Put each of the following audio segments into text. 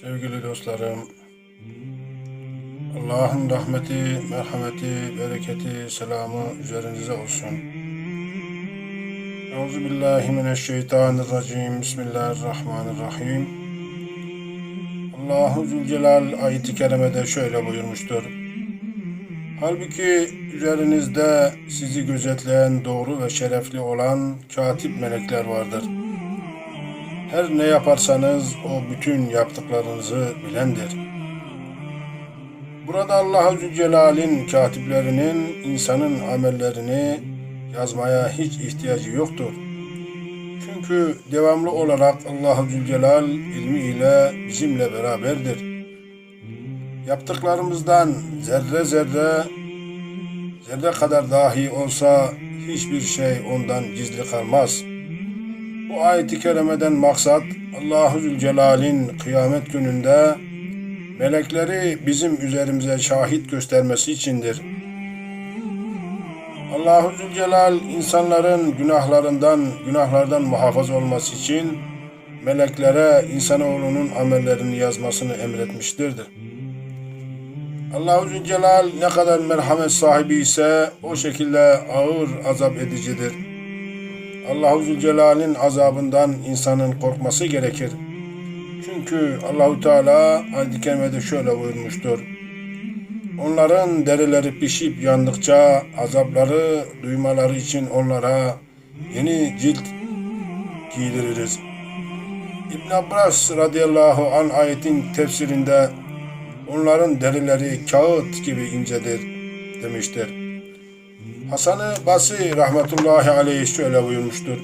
Sevgili dostlarım, Allah'ın rahmeti, merhameti, bereketi, selamı üzerinize olsun. Euzubillahimineşşeytanirracim. Bismillahirrahmanirrahim. Allahu Zülcelal ayeti kerimede şöyle buyurmuştur. Halbuki üzerinizde sizi gözetleyen doğru ve şerefli olan katip melekler vardır. Her ne yaparsanız o bütün yaptıklarınızı bilendir. Burada Allah Zülcelal'in katiplerinin insanın amellerini yazmaya hiç ihtiyacı yoktur. Çünkü devamlı olarak Allah Zülcelal ilmiyle bizimle beraberdir. Yaptıklarımızdan zerre zerre zerre kadar dahi olsa hiçbir şey ondan gizli kalmaz.'' Bu ayet-i kerimeden maksat Allahu Zülcelal'in kıyamet gününde melekleri bizim üzerimize şahit göstermesi içindir. Allahu Zülcelal insanların günahlarından, günahlardan muhafaza olması için meleklere insanoğlunun amellerini yazmasını emretmiştirdir. Allahu Zülcelal ne kadar merhamet sahibi ise o şekilde ağır azap edicidir. Allahu Zülcelal'in azabından insanın korkması gerekir. Çünkü Allahu Teala ayet-i kerimede şöyle buyurmuştur. Onların derileri pişip yandıkça azapları duymaları için onlara yeni cilt giydiririz. İbn Abbas radıyallahu an ayetin tefsirinde onların derileri kağıt gibi incedir demiştir. Hasan-ı Basri rahmetullahi aleyh şöyle buyurmuştur.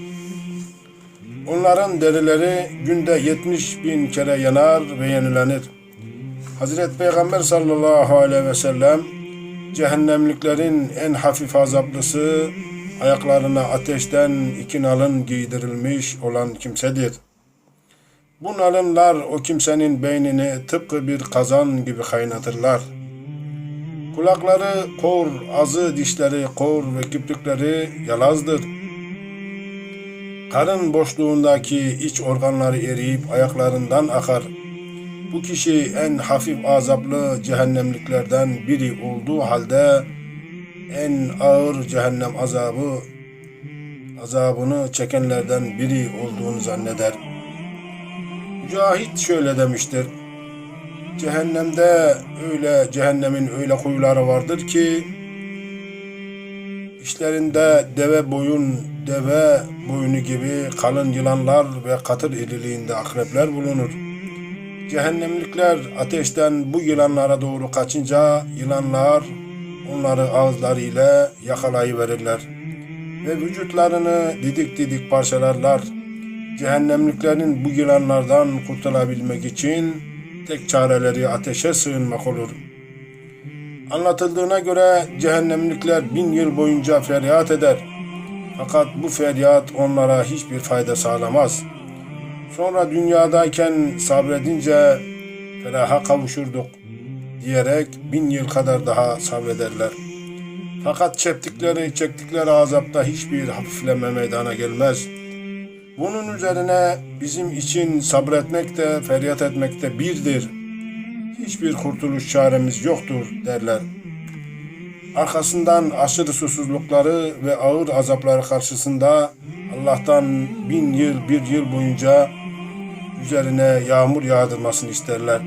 Onların derileri günde 70 bin kere yanar ve yenilenir. Hazreti Peygamber sallallahu aleyhi ve sellem cehennemliklerin en hafif azaplısı ayaklarına ateşten iki nalın giydirilmiş olan kimsedir. Bu nalınlar o kimsenin beynini tıpkı bir kazan gibi kaynatırlar.'' Kulakları kor, azı dişleri kor ve kiprikleri yalazdır. Karın boşluğundaki iç organları eriyip ayaklarından akar. Bu kişi en hafif azaplı cehennemliklerden biri olduğu halde en ağır cehennem azabı azabını çekenlerden biri olduğunu zanneder. Mücahit şöyle demiştir. Cehennemde öyle cehennemin öyle kuyuları vardır ki işlerinde deve boyun deve boyunu gibi kalın yılanlar ve katır iriliğinde akrepler bulunur. Cehennemlikler ateşten bu yılanlara doğru kaçınca yılanlar onları ağızlarıyla yakalayıverirler ve vücutlarını didik didik parçalarlar. Cehennemliklerin bu yılanlardan kurtulabilmek için tek çareleri ateşe sığınmak olur. Anlatıldığına göre cehennemlikler bin yıl boyunca feryat eder. Fakat bu feryat onlara hiçbir fayda sağlamaz. Sonra dünyadayken sabredince feraha kavuşurduk diyerek bin yıl kadar daha sabrederler. Fakat çektikleri, çektikleri azapta hiçbir hafifleme meydana gelmez.'' Bunun üzerine bizim için sabretmek de feryat etmek de birdir. Hiçbir kurtuluş çaremiz yoktur derler. Arkasından aşırı susuzlukları ve ağır azapları karşısında Allah'tan bin yıl bir yıl boyunca üzerine yağmur yağdırmasını isterler.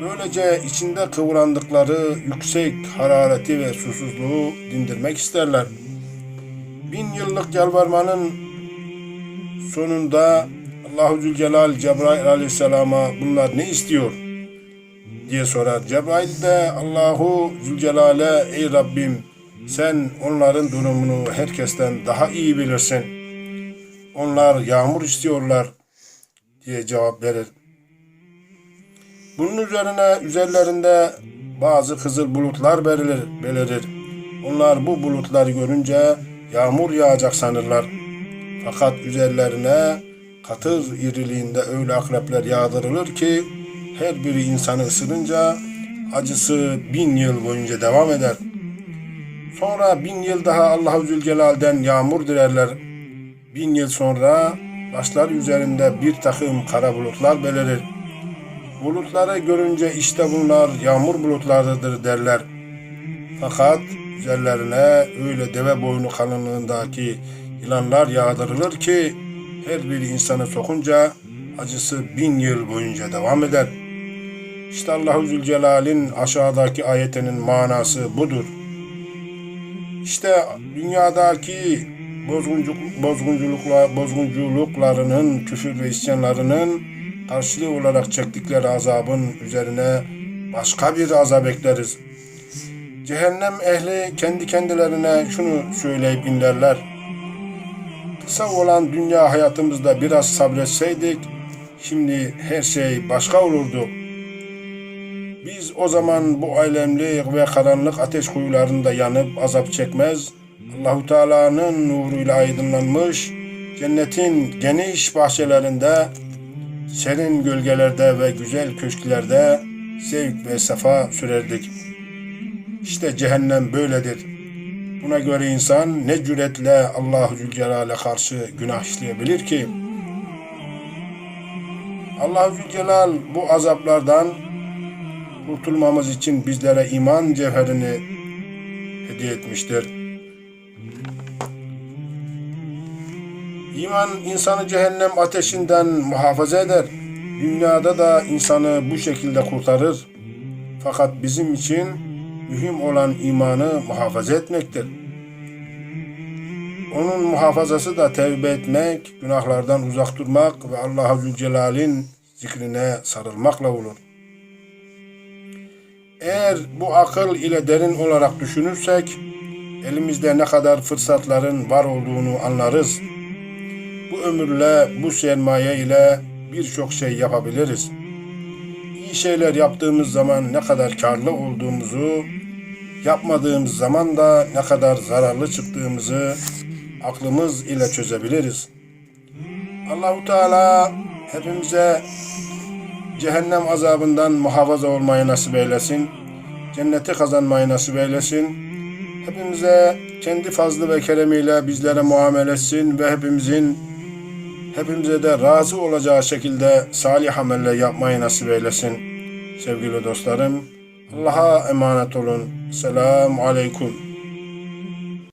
Böylece içinde kıvrandıkları yüksek harareti ve susuzluğu dindirmek isterler. Bin yıllık yalvarmanın Sonunda Allahu Zülcelal Cebrail Aleyhisselam'a bunlar ne istiyor diye sorar. Cebrail de Allahu Zülcelal'e ey Rabbim sen onların durumunu herkesten daha iyi bilirsin. Onlar yağmur istiyorlar diye cevap verir. Bunun üzerine üzerlerinde bazı kızıl bulutlar belirir. Onlar bu bulutları görünce yağmur yağacak sanırlar. Fakat üzerlerine katır iriliğinde öyle akrepler yağdırılır ki her biri insanı ısırınca acısı bin yıl boyunca devam eder. Sonra bin yıl daha Allah-u Zülcelal'den yağmur dilerler. Bin yıl sonra başlar üzerinde bir takım kara bulutlar belirir. Bulutları görünce işte bunlar yağmur bulutlarıdır derler. Fakat üzerlerine öyle deve boynu kalınlığındaki yılanlar yağdırılır ki her bir insanı sokunca acısı bin yıl boyunca devam eder. İşte Allahu Zülcelal'in aşağıdaki ayetinin manası budur. İşte dünyadaki bozguncuk, bozgunculukla, bozgunculuklarının, küfür ve isyanlarının karşılığı olarak çektikleri azabın üzerine başka bir azap ekleriz. Cehennem ehli kendi kendilerine şunu söyleyip inlerler. Kısa olan dünya hayatımızda biraz sabretseydik, şimdi her şey başka olurdu. Biz o zaman bu alemli ve karanlık ateş kuyularında yanıp azap çekmez, Allahu Teala'nın nuruyla aydınlanmış cennetin geniş bahçelerinde, serin gölgelerde ve güzel köşklerde zevk ve sefa sürerdik. İşte cehennem böyledir. Buna göre insan ne cüretle Allahu Zülcelal'e karşı günah işleyebilir ki? Allahu Zülcelal bu azaplardan kurtulmamız için bizlere iman cevherini hediye etmiştir. İman insanı cehennem ateşinden muhafaza eder. Dünyada da insanı bu şekilde kurtarır. Fakat bizim için mühim olan imanı muhafaza etmektir. Onun muhafazası da tevbe etmek, günahlardan uzak durmak ve Allah-u Zülcelal'in zikrine sarılmakla olur. Eğer bu akıl ile derin olarak düşünürsek, elimizde ne kadar fırsatların var olduğunu anlarız. Bu ömürle, bu sermaye ile birçok şey yapabiliriz. İyi şeyler yaptığımız zaman ne kadar karlı olduğumuzu, yapmadığımız zaman da ne kadar zararlı çıktığımızı aklımız ile çözebiliriz. Allahu Teala hepimize cehennem azabından muhafaza olmayı nasip eylesin. Cenneti kazanmayı nasip eylesin. Hepimize kendi fazlı ve keremiyle bizlere muamele etsin ve hepimizin hepimize de razı olacağı şekilde salih ameller yapmayı nasip eylesin. Sevgili dostlarım, Allah'a emanet olun. Selamun Aleyküm.